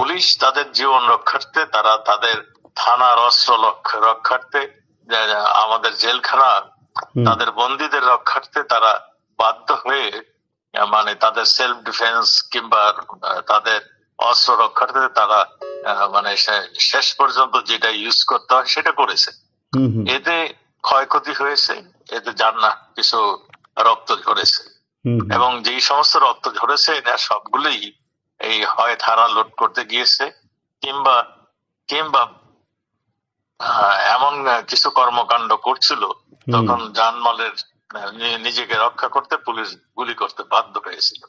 Police তাদের জীবন রক্ষার্থে তারা তাদের থানার অস্ত্র রক্ষার্থে আমাদের জেলখানা তাদের বন্দীদের রক্ষার্থে তারা বাধ্য হয়ে মানে তাদের সেলফ ডিফেন্স কিংবা তাদের অস্ত্র রক্ষার্থে তারা মানে শেষ পর্যন্ত যেটা ইউজ করতে হয় সেটা করেছে। এতে ক্ষয়ক্ষতি হয়েছে এতে যার না কিছু রক্ত ঝরেছে। এবং যেই সমস্ত রক্ত ঝরেছে এটা সবগুলোই এই হয় থানা লোড করতে গিয়েছে কিংবা কিংবা এমন কিছু কর্মকাণ্ড করছিল তখন জানমালের নিজেকে রক্ষা করতে পুলিশ গুলি করতে বাধ্য হয়েছিল।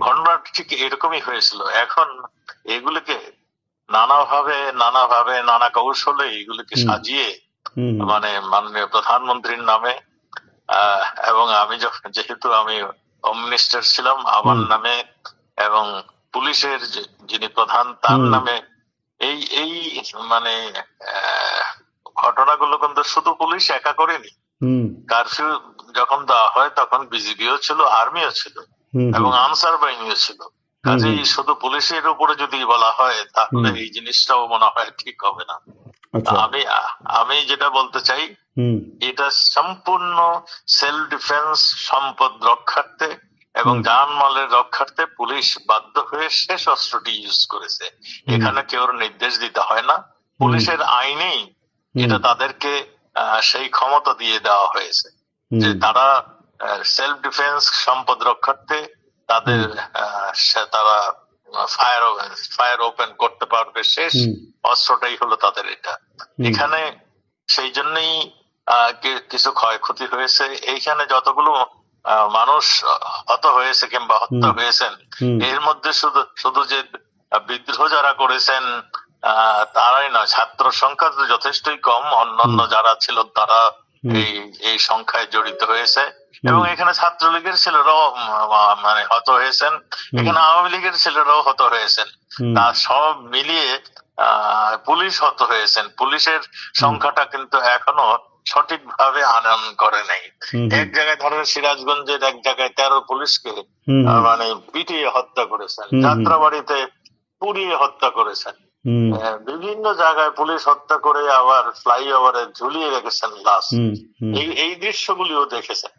ঘটনা ঠিক এরকমই হয়েছিল। এখন এগুলিকে নানাভাবে নানাভাবে নানা কৌশলে এগুলিকে সাজিয়ে। মানে মাননীয় প্রধানমন্ত্রীর নামে আহ, এবং আমি যখন যেহেতু আমি হোম মিনিস্টার ছিলাম আমার নামে এবং পুলিশের যিনি প্রধান তার নামে এই এই মানে ঘটনাগুলো কিন্তু শুধু পুলিশ একা করেনি। কারফিউ যখন দেওয়া হয় তখন বিজিবিও ছিল আর্মিও ছিল এবং। আনসার বাহিনীও ছিল। কাজেই শুধু পুলিশের উপরে যদি বলা হয় তাহলে এই জিনিসটাও মনে হয় ঠিক হবে না। আচ্ছা। আমি আমি যেটা বলতে চাই এটা সম্পূর্ণ সেলফ ডিফেন্স সম্পদ রক্ষার্থে এবং। জানমালের রক্ষার্থে পুলিশ বাধ্য হয়ে শেষ অস্ত্রটি ইউজ করেছে। এখানে কেউ নির্দেশ দিতে হয় না। পুলিশের আইনেই এটা তাদেরকে সেই ক্ষমতা দিয়ে দেওয়া হয়েছে। যে তারা সেলফ ডিফেন্স সম্পদ রক্ষার্থে তাদের তারা ফায়ার ফায়ার ওপেন করতে পারবে। শেষ অস্ত্রটাই হলো তাদের এটা। এখানে সেই জন্যই আহ, কিছু ক্ষয়ক্ষতি হয়েছে। এইখানে যতগুলো মানুষ হত হয়েছে কিংবা হত্যা হয়েছেন। এর মধ্যে শুধু শুধু যে বিদ্রোহ যারা করেছেন তারাই নয় ছাত্র সংখ্যা তো যথেষ্টই কম। অন্যান্য যারা ছিল তারা এই এই সংখ্যায় জড়িত হয়েছে। এবং এখানে ছাত্রলীগের ছেলেরাও মানে হত হয়েছেন। এখানে আওয়ামী লীগের ছেলেরাও হত হয়েছেন। তা সব মিলিয়ে আহ, পুলিশ হত হয়েছেন। পুলিশের সংখ্যাটা কিন্তু এখনও সঠিকভাবে আনয়ন করে নাই। এক জায়গায় ধরেন সিরাজগঞ্জের এক জায়গায় তেরো পুলিশকে। মানে পিটিয়ে হত্যা করেছেন যাত্রাবাড়িতে পুড়িয়ে হত্যা করেছেন। বিভিন্ন জায়গায় পুলিশ হত্যা করে আবার ফ্লাইওভারে ঝুলিয়ে রেখেছেন লাশ। এই এই দৃশ্যগুলিও দেখেছেন।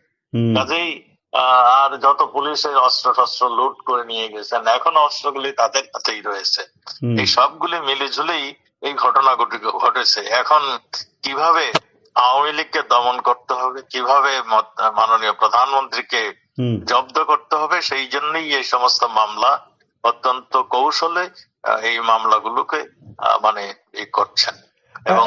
কাজেই আহ, আর যত পুলিশের অস্ত্র টস্ত্র লুট করে নিয়ে গেছেন এখন অস্ত্রগুলি তাদের হাতেই রয়েছে। এই সবগুলি মিলে ঝুলেই এই ঘটনাগুলি ঘটেছে। এখন কীভাবে আওয়ামী লীগকে দমন করতে হবে কীভাবে মাননীয় প্রধানমন্ত্রীকে জব্দ করতে হবে সেই জন্যই এই সমস্ত মামলা অত্যন্ত কৌশলে এই মামলাগুলোকে মানে করছেন। এবং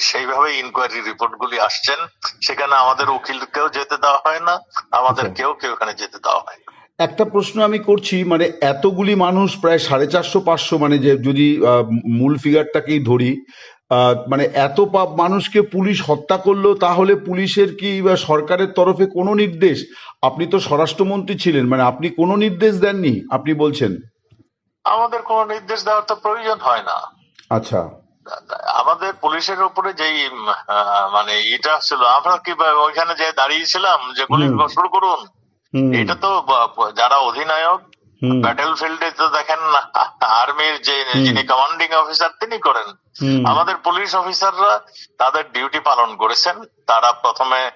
সেইভাবে ইনকোয়ারি রিপোর্ট গুলি আসছেন। সেখানে আমাদের উকিল উকিলকেও যেতে দেওয়া হয় না আমাদের আচ্ছা। কেউ কেউ এখানে যেতে দেওয়া হয় না। একটা প্রশ্ন আমি করছি মানে এতগুলি মানুষ প্রায় সাড়ে চারশো পাঁচশো মানে যে যদি মূল ফিগারটাকেই ধরি মানে এত পাপ মানুষকে পুলিশ হত্যা করল তাহলে পুলিশের কি বা সরকারের তরফে কোনো নির্দেশ? আপনি তো স্বরাষ্ট্রমন্ত্রী ছিলেন মানে আপনি কোনো নির্দেশ দেননি আপনি বলছেন? আমাদের কোনো নির্দেশ দেওয়ার তো প্রয়োজন হয় না। আচ্ছা। আমাদের পুলিশের উপরে যেই মানে এটা ছিল আমরা কি ওইখানে যে দাঁড়িয়েছিলাম যে গুলি শুরু করুন এটা তো যারা অধিনায়ক ব্যাটেল ফিল্ডে তো দেখেন আর্মির যে যিনি কমান্ডিং অফিসার তিনি করেন। আমাদের পুলিশ অফিসাররা তাদের ডিউটি পালন করেছেন। তারা প্রথমে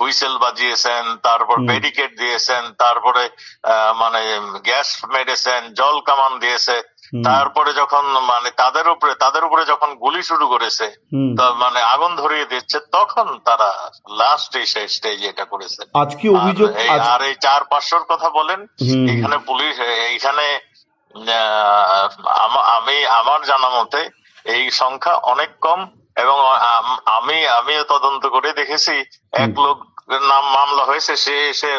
হুইসেল বাজিয়েছেন তারপর। ব্যারিকেড দিয়েছেন তারপরে আহ, মানে গ্যাস মেরেছেন জল কামান দিয়েছে। তারপরে যখন মানে তাদের উপরে তাদের উপরে যখন গুলি শুরু করেছে মানে আগুন ধরিয়ে দিচ্ছে তখন তারা লাস্ট স্টেজে এটা করেছে। আজকে অভিযোগ আর এই- চার পাঁচশোর কথা বলেন এখানে পুলিশ এইখানে আমি আমার জানা মতে এই সংখ্যা অনেক কম এবং আম- আমি আমিও তদন্ত করে দেখেছি এক লোক নাম মামলা হয়েছে সে এসে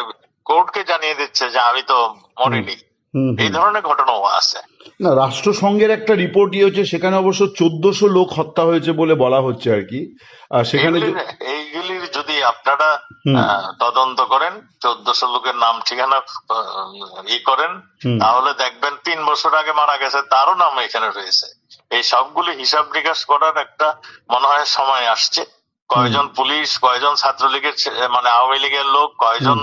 কোর্টকে জানিয়ে দিচ্ছে যে আমি তো মরিনি। এই ধরনের ঘটনাও আছে। না রাষ্ট্রসংঘের একটা রিপোর্ট ইয়ে হচ্ছে সেখানে অবশ্য চোদ্দশো লোক হত্যা হয়েছে বলে বলা হচ্ছে আর কি। আর সেখানে এইগুলির- যদি আপনারা তদন্ত করেন চোদ্দশো লোকের নাম ঠিকানা ই করেন তাহলে দেখবেন তিন বছর আগে মারা গেছে তারও নাম এখানে রয়েছে। এই সবগুলি হিসাব নিকাশ করার একটা মনে হয় সময় আসছে। কয়জন পুলিশ কয়জন ছাত্রলীগের মানে আওয়ামী লীগের লোক কয়জন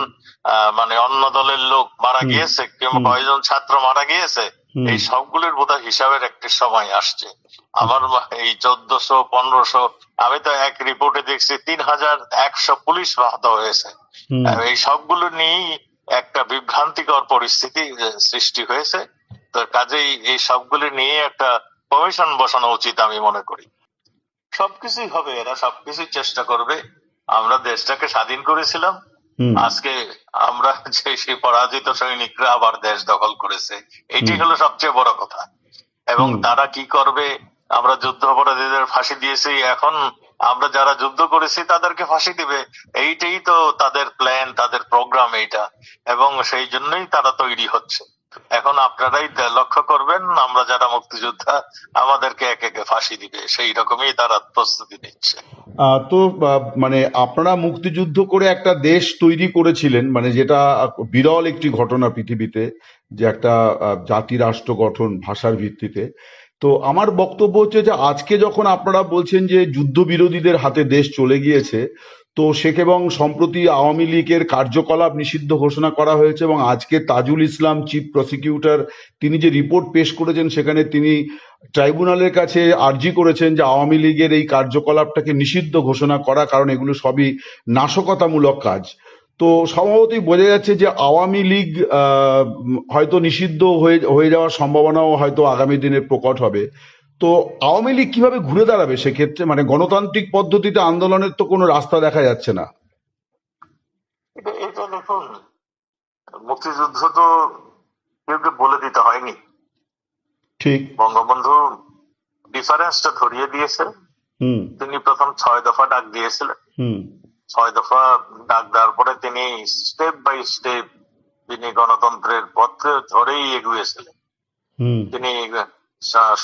মানে অন্য দলের লোক মারা গিয়েছে কয়জন ছাত্র মারা গিয়েছে এই সবগুলোর বোধহয় হিসাবের একটা সময় আসছে। আমার এই চোদ্দশো পনেরোশো আমি তো এক রিপোর্টে দেখছি তিন হাজার একশো পুলিশ আহত হয়েছে। এই সবগুলো নিয়েই একটা বিভ্রান্তিকর পরিস্থিতি সৃষ্টি হয়েছে। তো কাজেই এই সবগুলো নিয়ে একটা কমিশন বসানো উচিত আমি মনে করি। সবকিছুই হবে এরা সবকিছুই চেষ্টা করবে। আমরা দেশটাকে স্বাধীন করেছিলাম। আজকে আমরা যে সেই পরাজিত সৈনিকরা আবার দেশ দখল করেছে এটি হলো সবচেয়ে বড় কথা। এবং তারা কি করবে? আমরা যুদ্ধ অপরাধীদের ফাঁসি দিয়েছি এখন আমরা যারা যুদ্ধ করেছি তাদেরকে ফাঁসি দিবে। এইটাই তো তাদের প্ল্যান তাদের প্রোগ্রাম এইটা। এবং সেই জন্যই তারা তৈরি হচ্ছে। এখন আপনারাই লক্ষ্য করবেন, আমরা যারা মুক্তিযোদ্ধা, আমাদেরকে একে একে ফাঁসি দিবে। সেই রকমই তারা প্রস্তুতি নিচ্ছে। তো মানে আপনারা মুক্তিযুদ্ধ করে একটা দেশ তৈরি করেছিলেন মানে যেটা বিরল একটি ঘটনা পৃথিবীতে, যে একটা জাতি রাষ্ট্র গঠন ভাষার ভিত্তিতে। তো আমার বক্তব্য হচ্ছে যে, আজকে যখন আপনারা বলছেন যে যুদ্ধবিরোধীদের হাতে দেশ চলে গিয়েছে তো শেখ এবং সম্প্রতি আওয়ামী লীগের কার্যকলাপ নিষিদ্ধ ঘোষণা করা হয়েছে এবং আজকে তাজুল ইসলাম চিফ প্রসিকিউটর তিনি যে রিপোর্ট পেশ করেছেন, সেখানে তিনি ট্রাইব্যুনালের কাছে আর্জি করেছেন যে আওয়ামী লীগের এই কার্যকলাপটাকে নিষিদ্ধ ঘোষণা করা, কারণ এগুলো সবই নাশকতামূলক কাজ। তো স্বভাবতই বোঝা যাচ্ছে যে আওয়ামী লীগ হয়তো নিষিদ্ধ হয়ে হয়ে যাওয়ার সম্ভাবনাও হয়তো আগামী দিনে প্রকট হবে। তো আওয়ামী লীগ কীভাবে ঘুরে দাঁড়াবে সেক্ষেত্রে? মানে গণতান্ত্রিক পদ্ধতিতে আন্দোলনের তো কোনো রাস্তা দেখা যাচ্ছে না। এটা দেখুন মুক্তিযুদ্ধ তো কেউ কেউ বলে দিতে হয়নি। ঠিক। বঙ্গবন্ধু ডিফারেন্সটা ধরিয়ে দিয়েছে। হুম। তিনি প্রথম ছয় দফা ডাক দিয়েছিলেন। হুম। ছয় দফা ডাক দেওয়ার পরে তিনি স্টেপ বাই স্টেপ তিনি গণতন্ত্রের পথে ধরেই এগিয়েছিলেন হুম। তিনি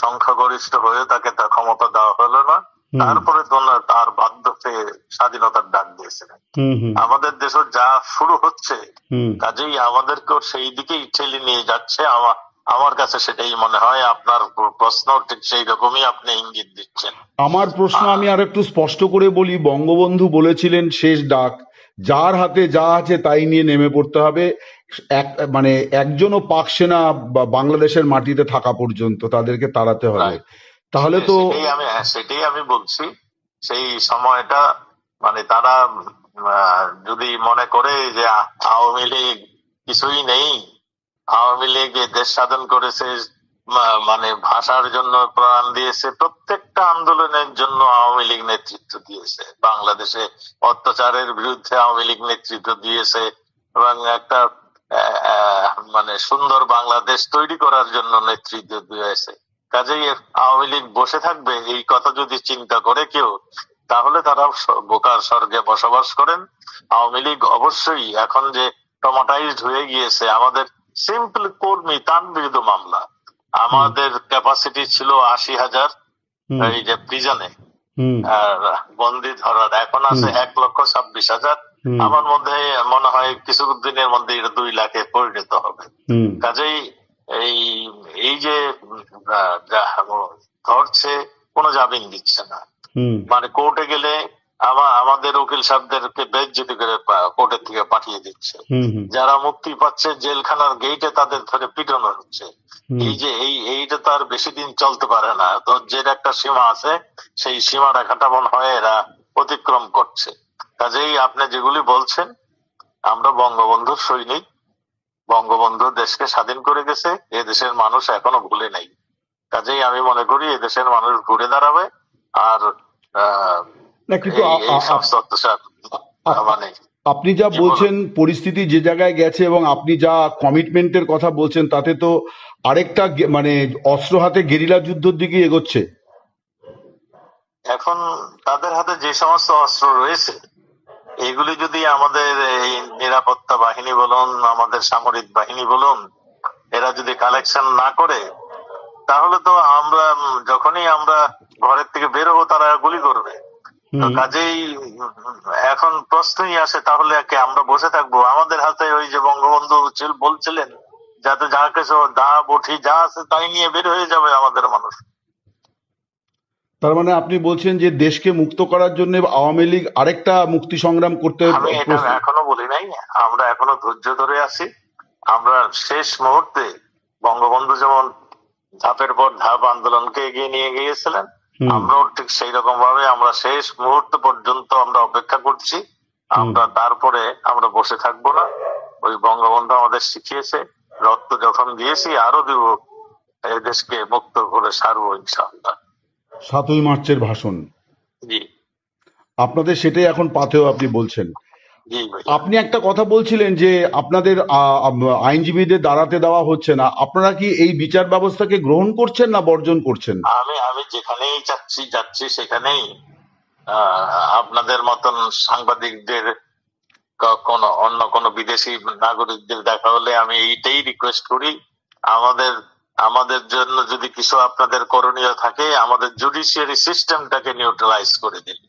সংখ্যাগরিষ্ঠ হয়ে তাকে তা ক্ষমতা দেওয়া হলো না। তারপরে তো না তার বাধ্যতে স্বাধীনতার ডাক দিয়েছিলেন। আমাদের দেশে যা শুরু হচ্ছে কাজেই আমাদেরকেও সেই দিকেই ঠেলে নিয়ে যাচ্ছে। আমার আমার কাছে সেটাই মনে হয় আপনার প্রশ্ন ঠিক সেই রকমই আপনি ইঙ্গিত দিচ্ছেন। আমার প্রশ্ন আমি আর একটু স্পষ্ট করে বলি। বঙ্গবন্ধু বলেছিলেন শেষ ডাক যার হাতে যা আছে তাই নিয়ে নেমে পড়তে হবে। এক মানে একজনও পাক সেনা বা বাংলাদেশের মাটিতে থাকা পর্যন্ত তাদেরকে তাড়াতে হবে। তাহলে তো সেটাই আমি হ্যাঁ, সেটাই আমি বলছি। সেই সময়টা মানে তারা যদি মনে করে যে আওয়ামী লীগ কিছুই নেই আওয়ামী লীগ দেশ সাধন করেছে মানে ভাষার জন্য প্রাণ দিয়েছে প্রত্যেকটা আন্দোলনের জন্য আওয়ামী লীগ নেতৃত্ব দিয়েছে। বাংলাদেশে অত্যাচারের বিরুদ্ধে আওয়ামী লীগ নেতৃত্ব দিয়েছে এবং একটা মানে সুন্দর বাংলাদেশ তৈরি করার জন্য নেতৃত্ব দিয়েছে কাজেই আওয়ামী লীগ বসে থাকবে এই কথা যদি চিন্তা করে কেউ তাহলে তারা বোকার স্বর্গে বসবাস করেন। আওয়ামী লীগ অবশ্যই এখন যে টমাটাইজড হয়ে গিয়েছে আমাদের সিম্পল কর্মী তার বিরুদ্ধে মামলা। আমাদের ক্যাপাসিটি ছিল আশি হাজার এই যে প্রিজনে। আর বন্দি ধরার এখন আছে এক লক্ষ ছাব্বিশ হাজার। আমার মধ্যে মনে হয় কিছু দিনের মধ্যে এটা দুই লাখে পরিণত হবে। কাজেই এই এই যে ধরছে কোনো জামিন দিচ্ছে না। মানে কোর্টে গেলে আমা- আমাদের উকিল সাহেবদেরকে বেজ্জতি করে কোর্টের থেকে পাঠিয়ে দিচ্ছে। যারা মুক্তি পাচ্ছে জেলখানার গেইটে তাদের ধরে পিটানো হচ্ছে। এই যে এই এইটা তো আর বেশি দিন চলতে পারে না। ধৈর্যের একটা সীমা আছে সেই সীমা রেখাটা মনে হয় এরা অতিক্রম করছে। কাজেই আপনি যেগুলি বলছেন আমরা বঙ্গবন্ধুর সৈনিক বঙ্গবন্ধু দেশকে স্বাধীন করে গেছে এ দেশের মানুষ এখনও ভুলে নাই। কাজেই আমি মনে করি এ দেশের মানুষ ঘুরে দাঁড়াবে আর মানে আপনি যা বলছেন পরিস্থিতি যে জায়গায় গেছে এবং আপনি যা কমিটমেন্টের কথা বলছেন তাতে তো আরেকটা মানে অস্ত্র হাতে গেরিলা যুদ্ধের দিকে এগোচ্ছে। এখন তাদের হাতে যে সমস্ত অস্ত্র রয়েছে এগুলি যদি আমাদের এই নিরাপত্তা বাহিনী বলুন আমাদের সামরিক বাহিনী বলুন এরা যদি কালেকশন না করে তাহলে তো আমরা যখনই আমরা ঘরের থেকে বেরোবো তারা গুলি করবে। তো কাজেই এখন প্রশ্নই আসে তাহলে কি আমরা বসে থাকব? আমাদের হাতে ওই যে বঙ্গবন্ধু বলছিলেন যাতে যা কিছু দা বঠি যা আছে তাই নিয়ে বের হয়ে যাবে আমাদের মানুষ। তার মানে আপনি বলছেন যে দেশকে মুক্ত করার জন্য আওয়ামী লীগ আরেকটা মুক্তি সংগ্রাম করতে আমি এটা এখনও বলি নাই। আমরা এখনও ধৈর্য ধরে আছি। আমরা শেষ মুহূর্তে বঙ্গবন্ধু যেমন ধাপের পর ধাপ আন্দোলনকে এগিয়ে নিয়ে গিয়েছিলেন আমরাও ঠিক সেই রকম ভাবে আমরা শেষ মুহূর্ত পর্যন্ত আমরা অপেক্ষা করছি। আমরা তারপরে আমরা বসে থাকব না। ওই বঙ্গবন্ধু আমাদের শিখিয়েছে রক্ত যখন দিয়েছি আরও দিব এই দেশকে মুক্ত করে সারবো ইনশাআল্লাহ। সাতই মার্চের ভাষণ। আপনাদের সেটাই এখন পাথেও আপনি বলছেন। আপনি একটা কথা বলছিলেন যে আপনাদের আইনজীবীদের দাঁড়াতে দেওয়া হচ্ছে না। আপনারা কি এই বিচার ব্যবস্থাকে গ্রহণ করছেন না বর্জন করছেন? আমি আমি যেখানেই যাচ্ছি যাচ্ছি সেখানেই আহ, আপনাদের মতন সাংবাদিকদের কোন অন্য কোন বিদেশি নাগরিকদের দেখা হলে আমি এইটাই রিকোয়েস্ট করি। আমাদের আমাদের জন্য যদি কিছু আপনাদের করণীয় থাকে আমাদের জুডিশিয়ারি সিস্টেমটাকে নিউট্রালাইজ করে দিন।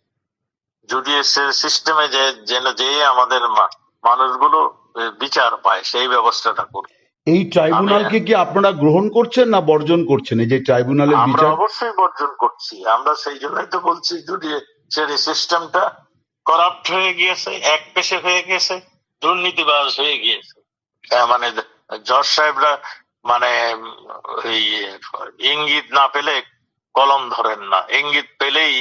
জুডিশিয়ারি সিস্টেমে যে যেন যে আমাদের মানুষগুলো বিচার পায় সেই ব্যবস্থাটা করুন। এই ট্রাইব্যুনালকে কি আপনারা গ্রহণ করছেন না বর্জন করছেন? এই যে ট্রাইব্যুনালের বিচার আমরা অবশ্যই বর্জন করছি। আমরা সেই জন্যই তো বলছি জুডিশিয়ারি সিস্টেমটা করাপ্ট হয়ে গিয়েছে এক পেশে হয়ে গেছে দুর্নীতিবাজ হয়ে গিয়েছে। মানে জজ সাহেবরা মানে ইঙ্গিত না পেলে কলম ধরেন না। ইঙ্গিত পেলেই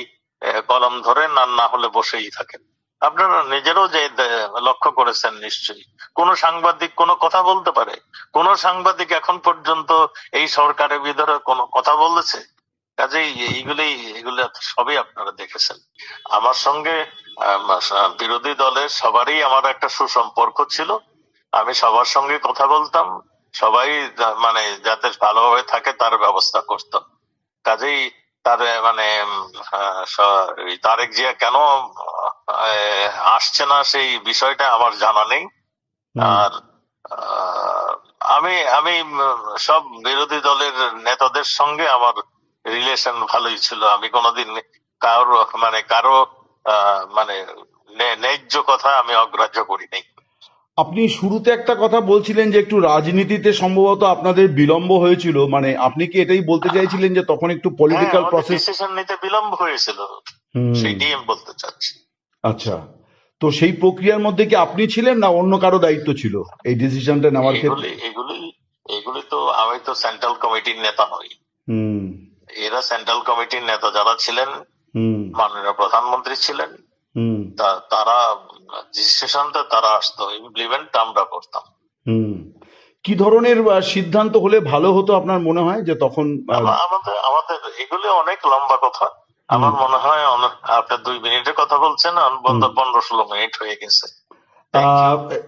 কলম ধরেন আর না হলে বসেই থাকেন। আপনারা নিজেরও যে লক্ষ্য করেছেন নিশ্চয়ই। কোন সাংবাদিক কোনো কথা বলতে পারে? কোন সাংবাদিক এখন পর্যন্ত এই সরকারের ভিতরে কোনো কথা বলেছে? কাজেই এইগুলি এগুলো সবই আপনারা দেখেছেন। আমার সঙ্গে বিরোধী দলের সবারই আমার একটা সুসম্পর্ক ছিল। আমি সবার সঙ্গে কথা বলতাম। সবাই মানে যাতে ভালোভাবে থাকে তার ব্যবস্থা করতাম কাজেই তার মানে তারেক জিয়া কেন আসছে না সেই বিষয়টা আমার জানা নেই। আর আমি আমি সব বিরোধী দলের নেতাদের সঙ্গে আমার রিলেশন ভালোই ছিল। আমি কোনোদিন কারও মানে কারও আহ, মানে ন্যায্য কথা আমি অগ্রাহ্য করি নাই। আপনি শুরুতে একটা কথা বলছিলেন যে একটু রাজনীতিতে সম্ভবত আপনাদের বিলম্ব হয়েছিল। মানে আপনি কি এটাই বলতে চাইছিলেন যে তখন একটু পলিটিক্যাল প্রসেস ডিসিশন নিতে বিলম্ব হয়েছিল। আমি বলতে চাচ্ছি। আচ্ছা। তো সেই প্রক্রিয়ার মধ্যে কি আপনি ছিলেন না অন্য কারও দায়িত্ব ছিল? এই ডিসিশনটা নেওয়ার ক্ষেত্রে? এগুলি এগুলি তো আমি তো সেন্ট্রাল কমিটির নেতা নই। হুম। এরা সেন্ট্রাল কমিটির নেতা যারা ছিলেন হুম। মাননীয় প্রধানমন্ত্রী ছিলেন তারা ডিসিশনটা তারা আসতো ইমপ্লিমেন্ট আমরা করতাম। হুম। কি ধরনের সিদ্ধান্ত হলে ভালো হতো আপনার মনে হয় যে তখন আমাদের আমাদের এগুলি অনেক লম্বা কথা। আমার মনে হয় আপনার দুই মিনিটের কথা বলছেন পনেরো ষোলো মিনিট হয়ে গেছে।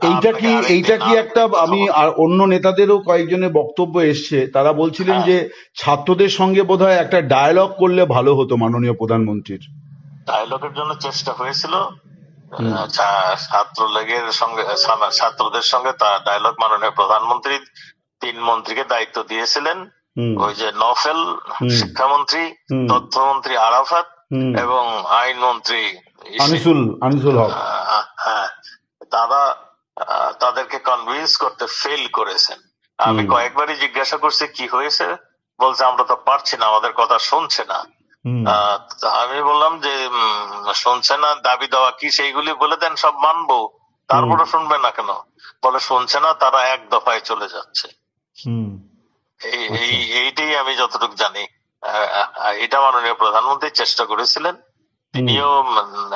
এইটা কি এইটা কি একটা আমি আর অন্য নেতাদেরও কয়েকজনের বক্তব্য এসছে। তারা বলছিলেন হ্যাঁ। যে ছাত্রদের সঙ্গে বোধহয় একটা ডায়ালগ করলে ভালো হতো মাননীয় প্রধানমন্ত্রীর। ডায়লগের জন্য চেষ্টা হয়েছিল। ছাত্রলীগের সঙ্গে ছাত্রদের সঙ্গে তার ডায়লগ মাননীয় প্রধানমন্ত্রী তিন মন্ত্রীকে দায়িত্ব দিয়েছিলেন। ওই যে নফেল শিক্ষামন্ত্রী তথ্যমন্ত্রী আরাফাত এবং আইনমন্ত্রী ইসি। আনিসুল আনিসুল হক। আহ, হ্যাঁ। তারা আহ, তাদেরকে কনভিন্স করতে ফেল করেছেন। আমি কয়েকবারই জিজ্ঞাসা করছি কি হয়েছে? বলছে আমরা তো পারছি না আমাদের কথা শুনছে না। আমি বললাম যে শুনছে না দাবি দেওয়া কি সেইগুলি বলে দেন সব মানবো। তারপরে শুনবে না কেন? বলে শুনছে না তারা এক দফায় চলে যাচ্ছে। আচ্ছা। এই এইটাই আমি যতটুকু জানি। এটা মাননীয় প্রধানমন্ত্রী চেষ্টা করেছিলেন। তিনিও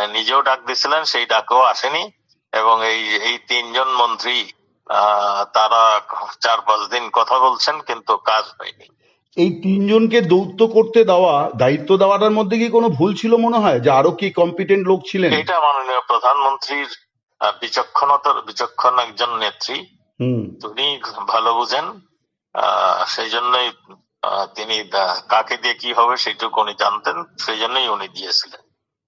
নিজেও ডাক দিয়েছিলেন সেই ডাকও আসেনি। এবং এই এই তিনজন মন্ত্রী আহ, তারা চার পাঁচ দিন কথা বলছেন কিন্তু কাজ হয়নি। এই তিনজনকে দৌত্য করতে দেওয়া দায়িত্ব দেওয়াটার মধ্যে কি কোনো ভুল ছিল মনে হয়? যে আরও কি কম্পিটেন্ট লোক ছিলেন? এটা মাননীয় প্রধানমন্ত্রীর বিচক্ষণতার বিচক্ষণ একজন নেত্রী। হুম। তিনি ভালো বুঝেন আহ, সেই জন্যই তিনি কাকে দিয়ে কি হবে সেটুকু উনি জানতেন সেই জন্যই উনি দিয়েছিলেন।